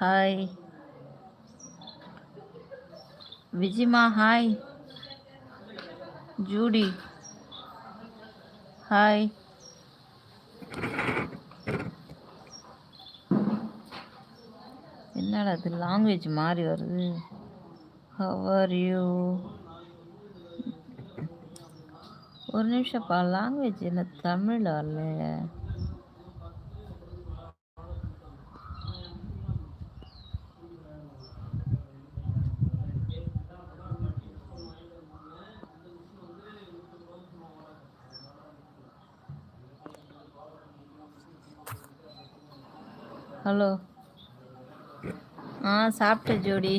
Hi விஜிமா hi Judy hi என்னடா அது லாங்குவேஜ் மாறி வருது? ஹவர் யூ ஒரு நிமிஷம்ப்பா லாங்குவேஜ் என்ன தமிழில்? வரல ஹலோ. ஆ சாப்பிட்டேன் ஜோடி.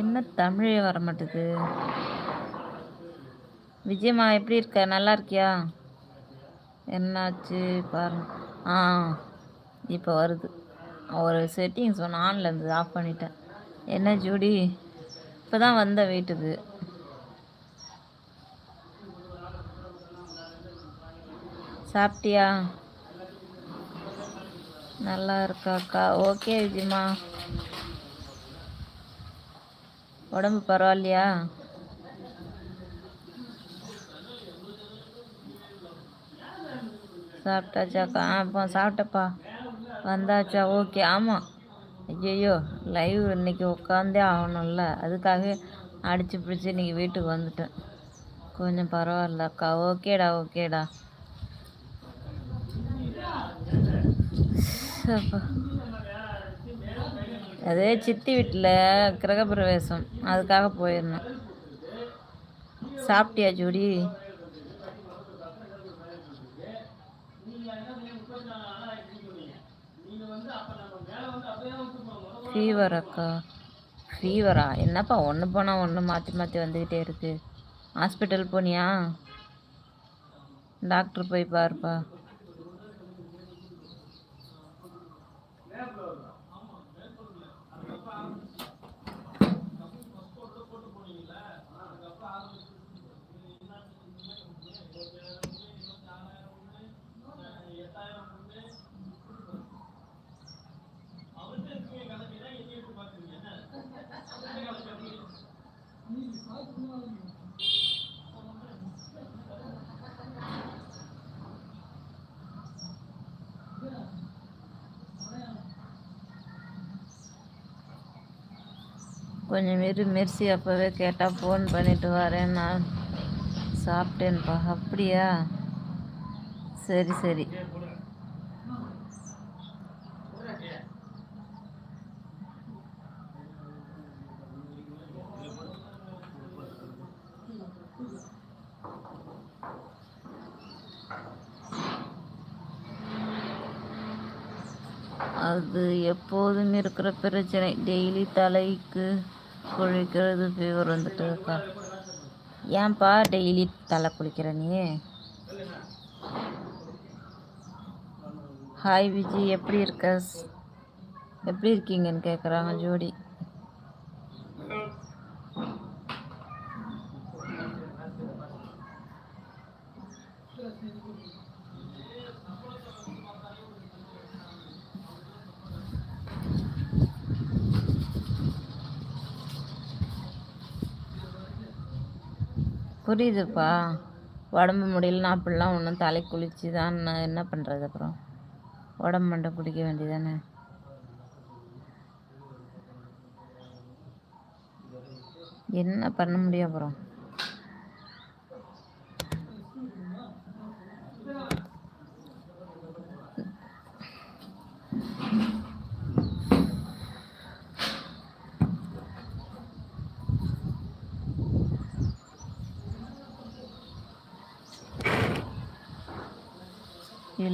என்ன தமிழே வர மாட்டேது? விஜயம்மா எப்படி இருக்க? நல்லா இருக்கியா? என்னாச்சு? பாருங்க ஆ இப்போ வருது. ஒரு செட்டிங்ஸ் ஒன்று ஆனில் இருந்தது ஆஃப் பண்ணிட்டேன். என்ன ஜோடி? இப்போ தான் வந்தேன் வீட்டுக்கு சாப்பிட்டியா? நல்லா இருக்காக்கா. ஓகே விஜயமா உடம்பு பரவாயில்லையா? சாப்பிட்டாச்சாக்கா? ஆ சாப்பிட்டப்பா. வந்தாச்சா? ஓகே. ஆமாம் ஐயோ லைவ் இன்னைக்கு உட்காந்தே ஆகணும்ல. அதுக்காக அடித்து பிடிச்சி இன்றைக்கி வீட்டுக்கு வந்துட்டேன். கொஞ்சம் பரவாயில்லக்கா. ஓகேடா ஓகேடா. அதே சித்தி வீட்டில் கிரகப்பிரவேசம். அதுக்காக போயிடணும் சாப்பிட்டியா ஜூடி? ஃபீவர் அக்கா. ஃபீவரா என்னப்பா ஒன்று போனால் ஒன்று மாற்றி மாற்றி வந்துக்கிட்டே இருக்குது ஹாஸ்பிட்டல் போனியா? டாக்டர் போய் பாருப்பா. கொஞ்சம் மாரி மெர்சி அப்போவே கேட்டால் ஃபோன் பண்ணிட்டு வரேன் நான். சாப்பிட்டேன்ப்பா அப்படியா? சரி சரி. அது எப்போதும் இருக்கிற பிரச்சனை. டெய்லி தலைக்கு குளிக்கிறது ஃபீவர் வந்துட்டு இருக்கா? ஏன்பா டெய்லி தலை குளிக்கிற நீ? ஹாய் விஜி. எப்படி இருக்க? எப்படி இருக்கீங்கன்னு கேட்குறாங்க ஜோடி. புரியுதுப்பா. உடம்பு முடியலன்னா அப்படிலாம் ஒன்றும் தலை குளிச்சு தான் என்ன பண்ணுறது அப்புறம்? உடம்பு மண்டை குடிக்க வேண்டியதானே? என்ன பண்ண முடியும் அப்புறம்?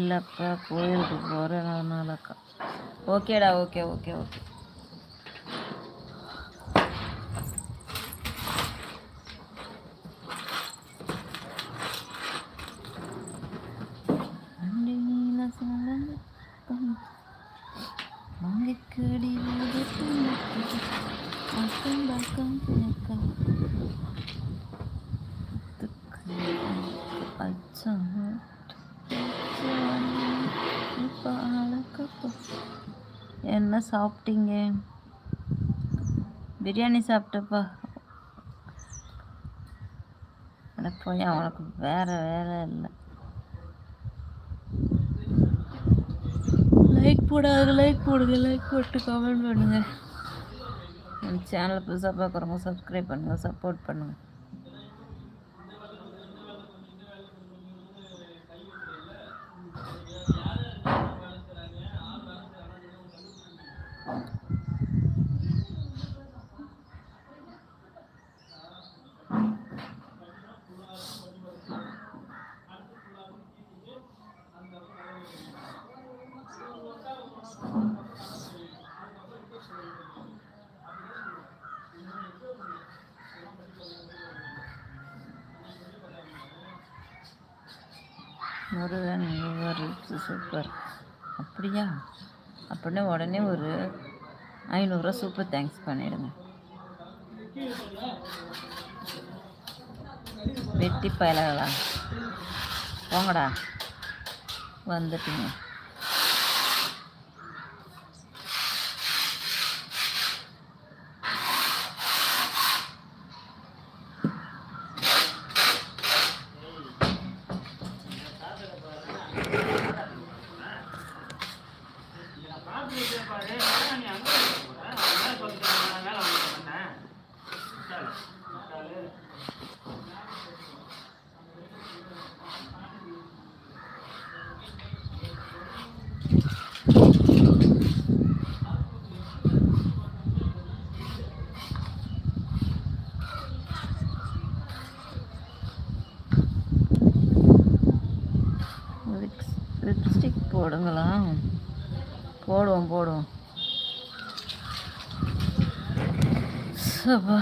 இல்லைக்கா கோயிலுக்கு போகிறேன் அதனாலக்கா. ஓகேடா ஓகே ஓகே ஓகே. என்ன சாப்பிட்டீங்க? பிரியாணி சாப்பிட்டப்பா. போய் அவனுக்கு வேற வேலை இல்லை. லைக் போடாத லைக் போடுங்க லைக் போட்டு கமெண்ட் பண்ணுங்க. நம்ம சேனலை புதுசாக பார்க்குறவங்க சப்ஸ்கிரைப் பண்ணுங்கள் சப்போர்ட் பண்ணுங்கள் முருகன் ஒரு சூப்பர் அப்படியா? அப்படின்னு உடனே ஒரு ஐநூறுரூவா சூப்பர் தேங்க்ஸ் பண்ணிடுங்க. வெட்டி பயலகளா? போங்கடா. வந்துட்டீங்க. லிப்ஸ்டிக் போடுங்களா? போடுவோம் போடுவோம். சபா.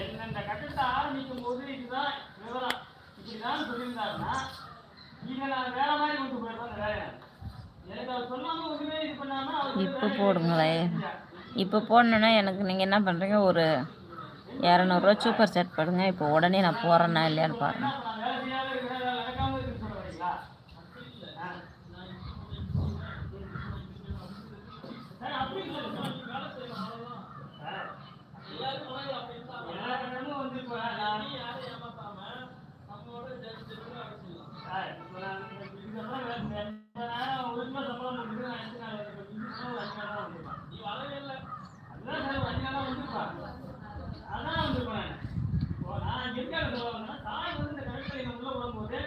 என்னென்ன கட்டத்தை ஆரம்பிக்கும் போது இதுதான் விவரம் இப்படிதான் சொல்லியிருந்தாருன்னா இதை நான் வேற மாதிரி கொண்டு போயிருந்தேன் அந்த வேலையை எனக்கு அவர் சொல்லாம ஒண்ணுமே இது பண்ணாம அவர் இப்போ போடுங்களேன் இப்போ போடணுன்னா எனக்கு நீங்கள் என்ன பண்ணுறீங்க ஒரு இரநூறுவா சூப்பர் செட் போடுங்க. இப்போ உடனே நான் போகிறேன்னா இல்லையான்னு பாருங்கள் All right செய்யாத இருக்கிற வேலை நடக்காம இருக்குன்னு சொல்ல வரீங்களா ஆ. சார், அப்படி இல்லை சார். வேலை செய்யணும், அவ்வளவுதான். சார், எல்லா கட்டணமும் வந்து இப்ப நான் சார், இப்ப நான் இந்த மாதிரி வேலை செய்யறேன். இப்ப நான் ஒரு கிலோ சம்பளம் கொடுத்துட்டு நான் எத்தனை நாள் வந்து இப்ப இந்த கிலோ அஞ்சு நாள் தான் வந்திருப்பேன். அதுதான் சார், ஒரு அஞ்சு நாள் தான் வந்திருப்பேன். அதான் வந்திருப்பேன் நான். இப்போ நான் இங்க இருக்க இடத்துல வரேன்னா, தாய் வந்து இந்த கணக்குல என்னை உள்ள விடும்போது,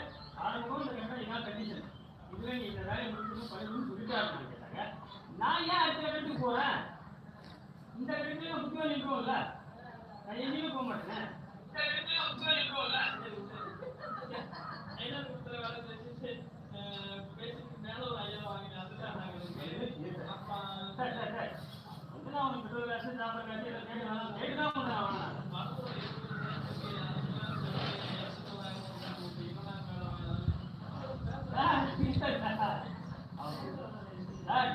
ஆரம்பமும் இந்த கணக்குல என்ன condition? இதுல நீ இந்த வேலையை முடிக்கணும், நான் ஏன் அடுத்த கட்டத்துக்கு போறேன்? இந்த கட்டத்துல முக்கியம் புத்திவா நிற்கும்ல நான் எங்கேயும் போக மாட்டேன் இந்த கட்டத்துல நான் புத்திவா நிற்கும்ல சார், சார், சார். இதெல்லாம் உனக்கு பெட்ரோல் காசு, சாப்பாடு காசு, எல்லாம் கேட்டு வேணாம். கேட்டு தான் உனக்கு நான் வேணாம். Sir, sir, sir. Sir,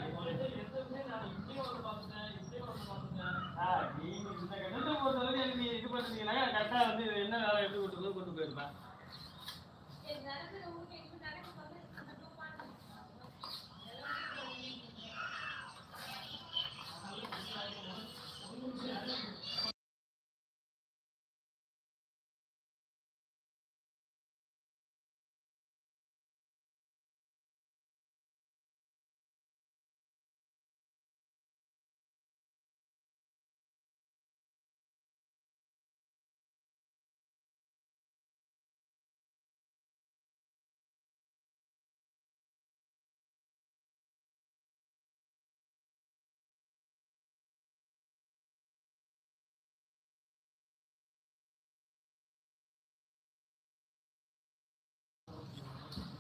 sir, நீங்க இந்த கட்டத்தை பொறுத்தவரைக்கும் எனக்கு நீங்க இது பண்ணீங்கன்னா, கரெக்டா வந்து இது என்ன வேலை எப்படி கொண்டு போய் கொண்டு போயிருப்பேன்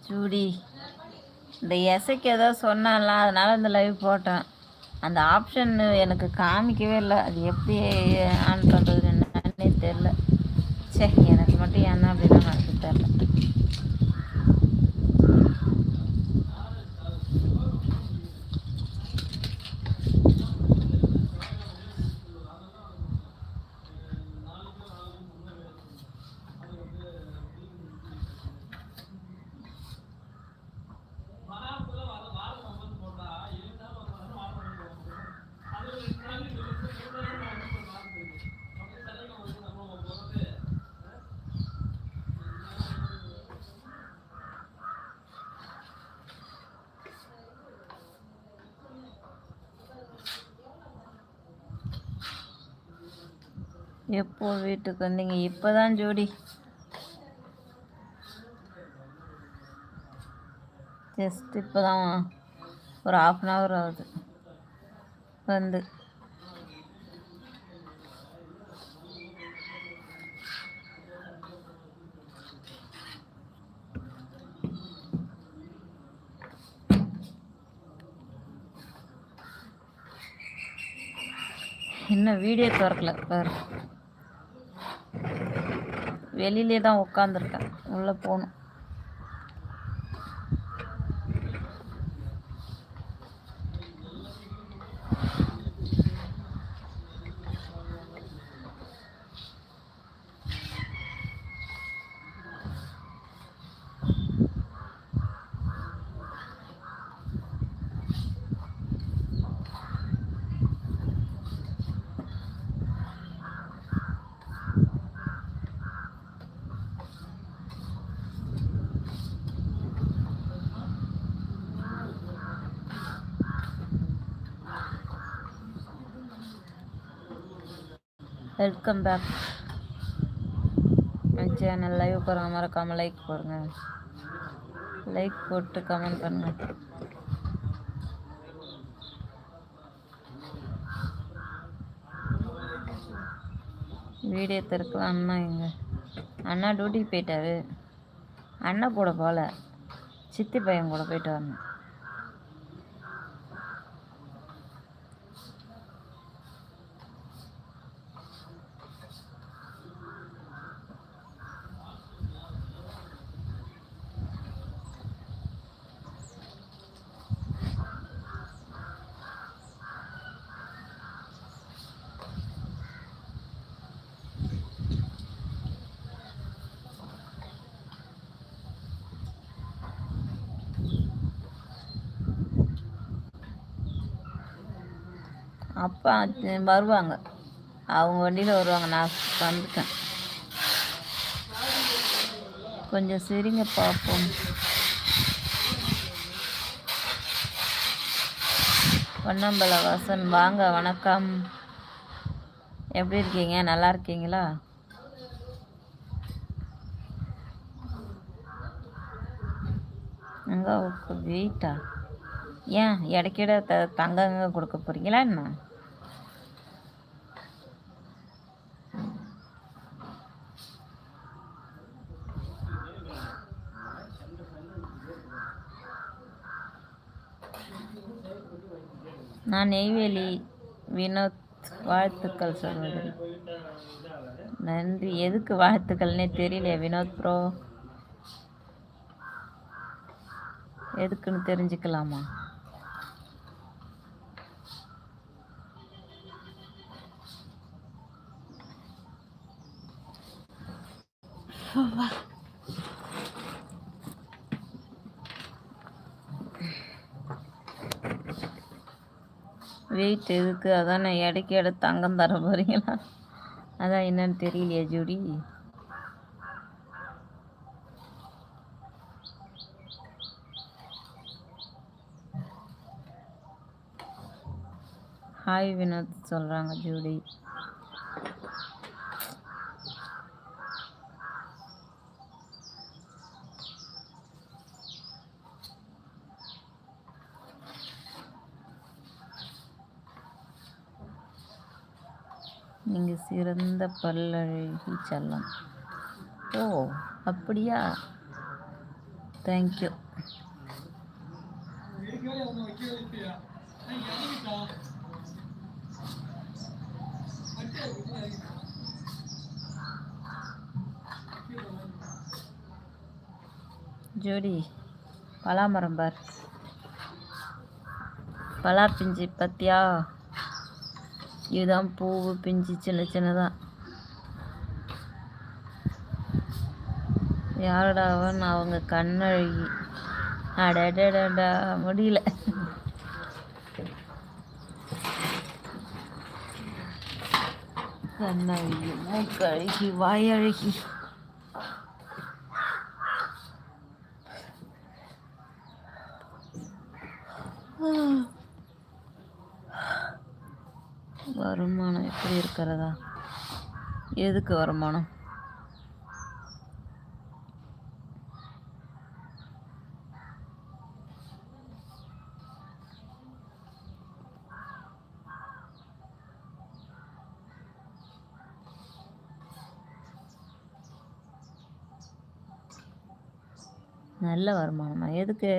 ஜூடி இந்த எசைக்கு ஏதோ சொன்னால அதனால் இந்த லைவ் போட்டேன். அந்த ஆப்ஷன் எனக்கு காமிக்கவே இல்லை. அது எப்படி ஆன் பண்ணுறது என்னன்னே தெரில சே எனக்கு மட்டும் என்ன அப்படின்னா நடக்கு தெரில எப்போ வீட்டுக்கு வந்தீங்க? இப்போ தான் ஜோடி. ஜஸ்ட் இப்போ தான் ஒரு ஆஃப் அன் ஹவர் ஆகுது. வந்து. இன்னும் வீடியோ திறக்கல? பாரு வெளியிலே தான் உட்காந்துருக்கேன் உள்ளே போகணும். வெல்கம் பேக் என் சேனல் லைவ் போகிறவங்க மறக்காமல் லைக் போடுங்க. லைக் போட்டு கமெண்ட் பண்ணுங்க. வீடியோ திறக்கலாம் அண்ணா எங்க அண்ணா டியூட்டிக்கு போயிட்டாரு. அண்ணா கூட போகல. சித்தி பையன் கூட போயிட்டு வரணும் அப்பா வருவாங்க. அவங்க வண்டியில் வருவாங்க. நான் வந்துட்டேன். கொஞ்சம் சரிங்க பார்ப்போம் பொன்னம்பல வாசன் வாங்க வணக்கம். எப்படி இருக்கீங்க? நல்லா இருக்கீங்களா? அங்கே வெயிட்டா ஏன் இடைக்கிட த தங்கங்க கொடுக்க போகிறீங்களா என்ன? நான் நெய்வேலி வினோத் வாழ்த்துக்கள் சகோதரி நன்றி. எதுக்கு வாழ்த்துக்கள்னே தெரியலையே வினோத் ப்ரோ. எதுக்குன்னு தெரிஞ்சுக்கலாமா? வெயிட் எதுக்கு? அதான் நான் இடைக்கு இட தங்கம் தர போகிறீங்களா அதான் என்னன்னு தெரியலையே ஜூடி. ஹாய் வினோத் சொல்கிறாங்க ஜூடி. நீங்கள் சிறந்த பல்லழகி செல்லம். ஓ அப்படியா? தேங்க்யூ ஜோடி பலாமரம் பார். பலா பிஞ்சு பத்தியா? இதுதான் பூவு பிஞ்சு சின்ன சின்னதாக யாரடா அவன்? அவங்க கண்ணழகி. அடடடடா முடியல. கண்ணழகி மூக்கழகி வாயழகி வருமானம் எப்படி இருக்கிறதா எதுக்கு வருமானம்? நல்ல வருமானமா எதுக்கு?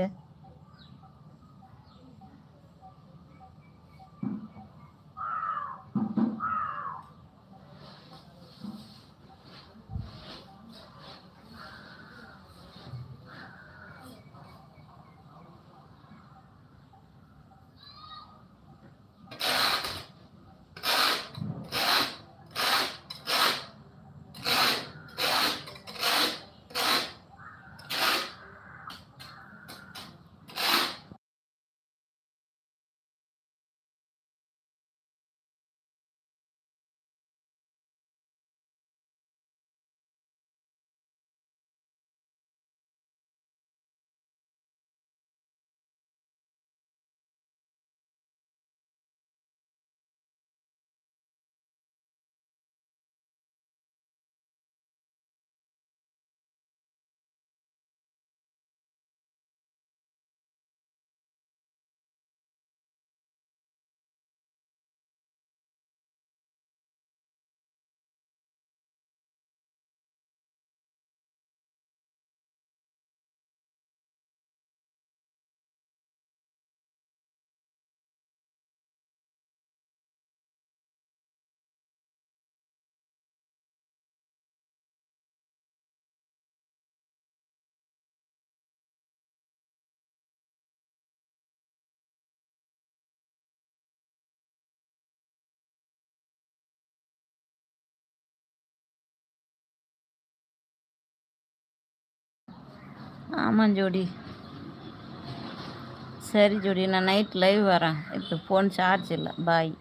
ஆமாம் ஜோடி. சரி ஜோடி நான் நைட் லைவ் வரேன். இப்போ ஃபோன் சார்ஜ் இல்லை. பாய்